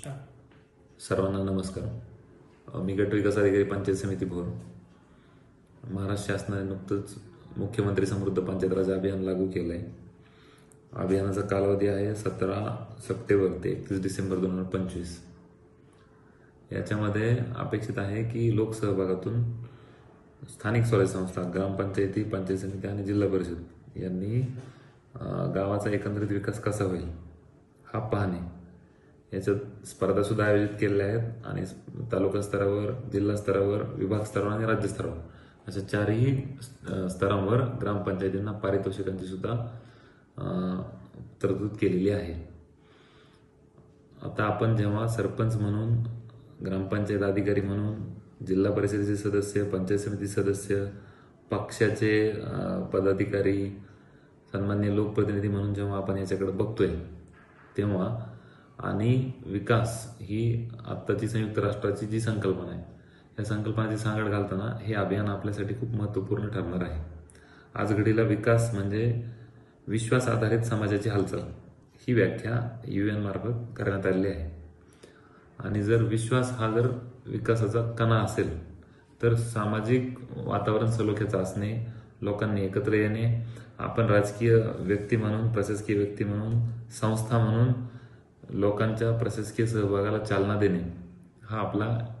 सर्वांना नमस्कार. मी गट विकास अधिकारी पंचायत समिती भोर महाराष्ट्र शासनाने नुकतंच मुख्यमंत्री समृद्ध पंचायत राज अभियान लागू केलं आहे अभियानाचा कालावधी आहे सतरा सप्टेंबर ते एकतीस डिसेंबर दोन हजार पंचवीस. याच्यामध्ये अपेक्षित आहे की लोकसहभागातून स्थानिक स्वराज्य संस्था ग्रामपंचायती पंचायत समिती आणि जिल्हा परिषद यांनी गावाचा एकंदरीत विकास कसा होईल हा पाहणे. याच्यात स्पर्धा सुद्धा आयोजित केलेल्या आहेत आणि तालुका स्तरावर जिल्हा स्तरावर विभाग स्तरावर आणि राज्य स्तरावर. अशा चारही स्तरांवर ग्रामपंचायतींना पारितोषिकांची सुद्धा तरतूद केलेली आहे. आता आपण जेव्हा सरपंच म्हणून ग्रामपंचायत अधिकारी म्हणून जिल्हा परिषदेचे सदस्य पंचायत समिती सदस्य पक्षाचे पदाधिकारी सन्मान्य लोकप्रतिनिधी म्हणून जेव्हा आपण याच्याकडे बघतोय तेव्हा आणि विकास ही आत्ताची संयुक्त राष्ट्राची जी संकल्पना आहे या संकल्पनाची सांगड घालताना हे अभियान आपल्यासाठी खूप महत्त्वपूर्ण ठरणार आहे. आज घडीला विकास म्हणजे विश्वास आधारित समाजाची हालचाल ही व्याख्या यू एन मार्फत करण्यात आलेली आहे. आणि जर विश्वास हा जर विकासाचा कणा असेल तर सामाजिक वातावरण सलोख्याचं असणे लोकांनी एकत्र येणे आपण राजकीय व्यक्ती म्हणून प्रशासकीय व्यक्ती म्हणून संस्था म्हणून लोकांच्या प्रशासकीय सहभागाला चालना देणे हा आपला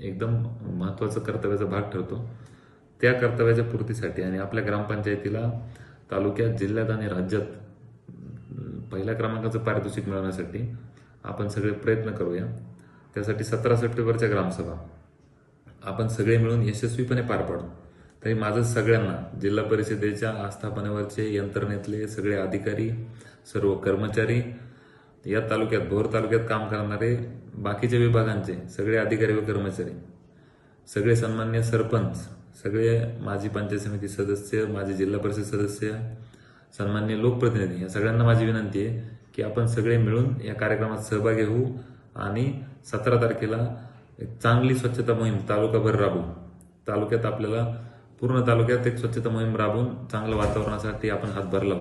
एकदम महत्त्वाचा कर्तव्याचा भाग ठरतो. त्या कर्तव्याच्या पूर्तीसाठी आणि आपल्या ग्रामपंचायतीला तालुक्यात जिल्ह्यात आणि राज्यात पहिल्या क्रमांकाचं पारितोषिक मिळवण्यासाठी आपण सगळे प्रयत्न करूया. त्यासाठी सतरा सप्टेंबरच्या ग्रामसभा. आपण सगळे मिळून यशस्वीपणे पार पाडू. तरी माझं सगळ्यांना जिल्हा परिषदेच्या आस्थापनेवरचे यंत्रणेतले सगळे अधिकारी सर्व कर्मचारी या तालुक्यात भोर तालुक्यात काम करणारे बाकीच्या विभागांचे सगळे अधिकारी व कर्मचारी सगळे सन्मान्य सरपंच सगळे माजी पंचायत समिती सदस्य माजी जिल्हा परिषद सदस्य सन्मान्य लोकप्रतिनिधी या सगळ्यांना माझी विनंती आहे की आपण सगळे मिळून या कार्यक्रमात सहभागी होऊ आणि सतरा तारखेला एक चांगली स्वच्छता मोहीम तालुकाभर राबवू. तालुक्यात आपल्याला पूर्ण तालुक्यात एक स्वच्छता मोहीम राबवून चांगल्या वातावरणासाठी आपण हातभार लावू.